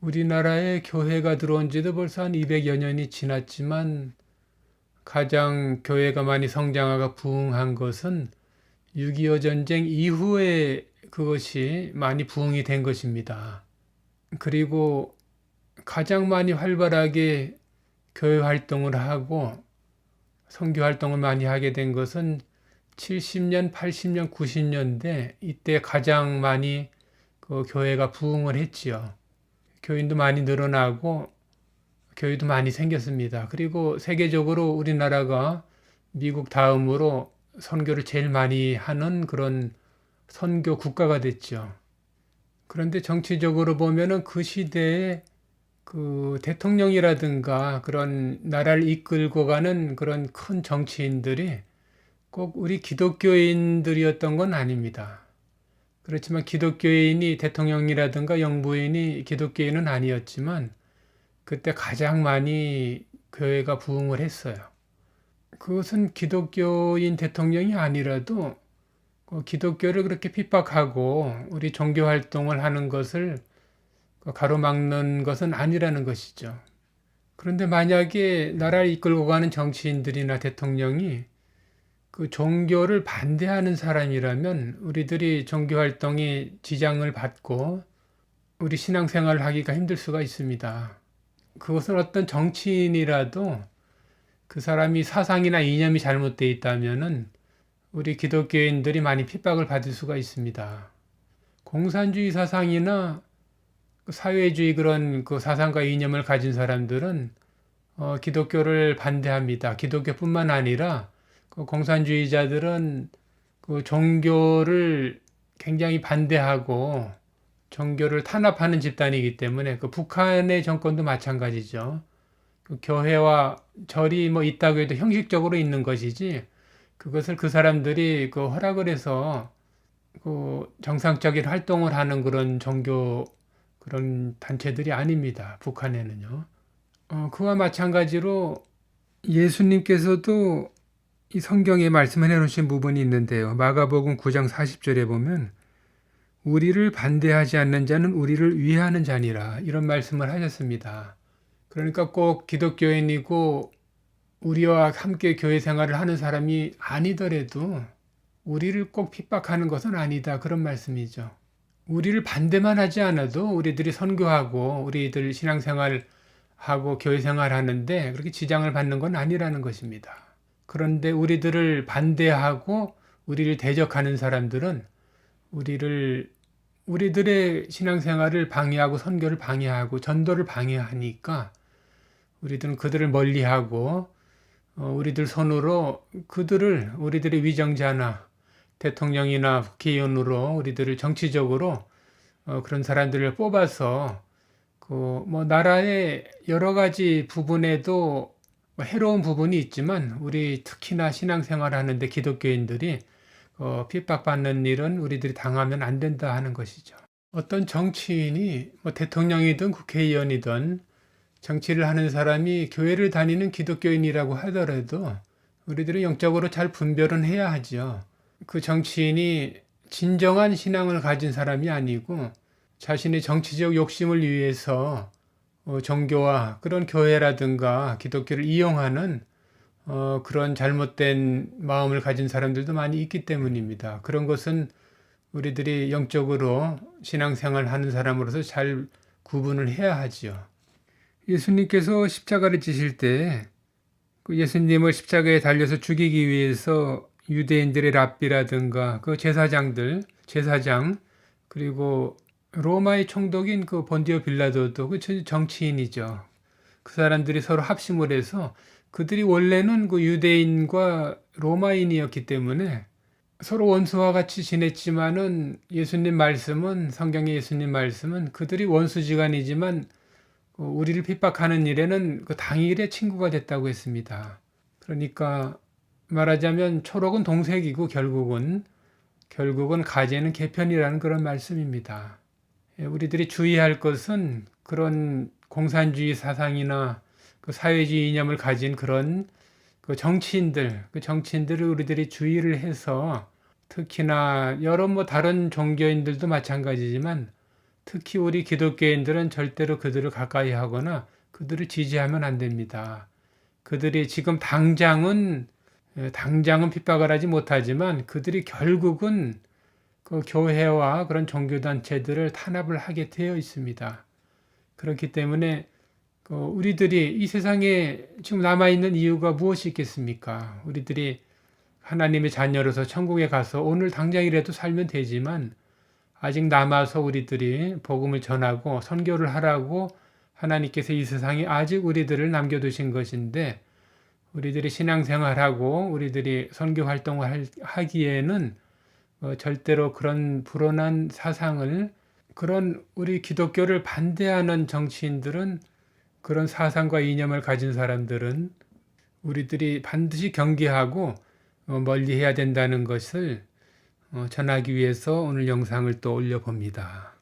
우리나라에 교회가 들어온 지도 벌써 한 200여 년이 지났지만 가장 교회가 많이 성장하고 부흥한 것은 6.25 전쟁 이후에 그것이 많이 부흥이 된 것입니다. 그리고 가장 많이 활발하게 교회 활동을 하고 선교 활동을 많이 하게 된 것은 70년, 80년, 90년대 이때 가장 많이 그 교회가 부흥을 했지요. 교인도 많이 늘어나고 교회도 많이 생겼습니다. 그리고 세계적으로 우리나라가 미국 다음으로 선교를 제일 많이 하는 그런 선교 국가가 됐죠. 그런데 정치적으로 보면은 그 시대에 그 대통령이라든가 그런 나라를 이끌고 가는 그런 큰 정치인들이 꼭 우리 기독교인들이었던 건 아닙니다. 그렇지만 기독교인이 대통령이라든가 영부인이 기독교인은 아니었지만 그때 가장 많이 교회가 부흥을 했어요. 그것은 기독교인 대통령이 아니라도 그 기독교를 그렇게 핍박하고 우리 종교 활동을 하는 것을 가로막는 것은 아니라는 것이죠. 그런데 만약에 나라를 이끌고 가는 정치인들이나 대통령이 그 종교를 반대하는 사람이라면 우리들이 종교 활동에 지장을 받고 우리 신앙생활을 하기가 힘들 수가 있습니다. 그것은 어떤 정치인이라도 그 사람이 사상이나 이념이 잘못되어 있다면은 우리 기독교인들이 많이 핍박을 받을 수가 있습니다. 공산주의 사상이나 그 사회주의 그런 그 사상과 이념을 가진 사람들은 어, 기독교를 반대합니다. 기독교뿐만 아니라 그 공산주의자들은 그 종교를 굉장히 반대하고 종교를 탄압하는 집단이기 때문에 그 북한의 정권도 마찬가지죠. 그 교회와 절이 뭐 있다고 해도 형식적으로 있는 것이지 그것을 그 사람들이 그 허락을 해서 그 정상적인 활동을 하는 그런 종교 그런 단체들이 아닙니다. 북한에는요. 어, 그와 마찬가지로 예수님께서도 이 성경에 말씀을 해놓으신 부분이 있는데요. 마가복음 9장 40절에 보면 우리를 반대하지 않는 자는 우리를 위하는 자니라 이런 말씀을 하셨습니다. 그러니까 꼭 기독교인이고 우리와 함께 교회 생활을 하는 사람이 아니더라도 우리를 꼭 핍박하는 것은 아니다 그런 말씀이죠. 우리를 반대만 하지 않아도 우리들이 선교하고 우리들 신앙생활 하고 교회 생활 하는데 그렇게 지장을 받는 건 아니라는 것입니다. 그런데 우리들을 반대하고 우리를 대적하는 사람들은 우리를 우리들의 신앙생활을 방해하고 선교를 방해하고 전도를 방해하니까 우리들은 그들을 멀리하고 어, 우리들 손으로 그들을 우리들의 위정자나 대통령이나 국회의원으로 우리들을 정치적으로 어, 그런 사람들을 뽑아서 그 뭐 나라의 여러 가지 부분에도 뭐 해로운 부분이 있지만 우리 특히나 신앙생활 하는데 기독교인들이 어, 핍박받는 일은 우리들이 당하면 안 된다 하는 것이죠. 어떤 정치인이 뭐 대통령이든 국회의원이든 정치를 하는 사람이 교회를 다니는 기독교인이라고 하더라도 우리들은 영적으로 잘 분별은 해야 하죠. 그 정치인이 진정한 신앙을 가진 사람이 아니고 자신의 정치적 욕심을 위해서 어, 종교와 그런 교회라든가 기독교를 이용하는 어, 그런 잘못된 마음을 가진 사람들도 많이 있기 때문입니다. 그런 것은 우리들이 영적으로 신앙생활 하는 사람으로서 잘 구분을 해야 하지요. 예수님께서 십자가를 지실 때그 예수님을 십자가에 달려서 죽이기 위해서 유대인들의 랍비라든가 그 제사장들, 제사장, 그리고 로마의 총독인 그 본디오 빌라도도 그 정치인이죠. 그 사람들이 서로 합심을 해서 그들이 원래는 그 유대인과 로마인이었기 때문에 서로 원수와 같이 지냈지만은 예수님 말씀은 성경의 예수님 말씀은 그들이 원수지간이지만 그 우리를 핍박하는 일에는 그 당일에 친구가 됐다고 했습니다. 그러니까 말하자면 초록은 동색이고 결국은 결국은 가재는 개편이라는 그런 말씀입니다. 예, 우리들이 주의할 것은 그런 공산주의 사상이나 그 사회주의 이념을 가진 그런 그 정치인들, 그 정치인들을 우리들이 주의를 해서 특히나 여러 뭐 다른 종교인들도 마찬가지지만 특히 우리 기독교인들은 절대로 그들을 가까이 하거나 그들을 지지하면 안 됩니다. 그들이 지금 당장은 예, 당장은 핍박을 하지 못하지만 그들이 결국은 그 교회와 그런 종교 단체들을 탄압을 하게 되어 있습니다. 그렇기 때문에 그 우리들이 이 세상에 지금 남아 있는 이유가 무엇이 있겠습니까? 우리들이 하나님의 자녀로서 천국에 가서 오늘 당장이라도 살면 되지만 아직 남아서 우리들이 복음을 전하고 선교를 하라고 하나님께서 이 세상에 아직 우리들을 남겨두신 것인데 우리들이 신앙생활하고 우리들이 선교 활동을 할- 하기에는 어, 절대로 그런 불온한 사상을 그런 우리 기독교를 반대하는 정치인들은 그런 사상과 이념을 가진 사람들은 우리들이 반드시 경계하고 어, 멀리 해야 된다는 것을 어, 전하기 위해서 오늘 영상을 또 올려봅니다.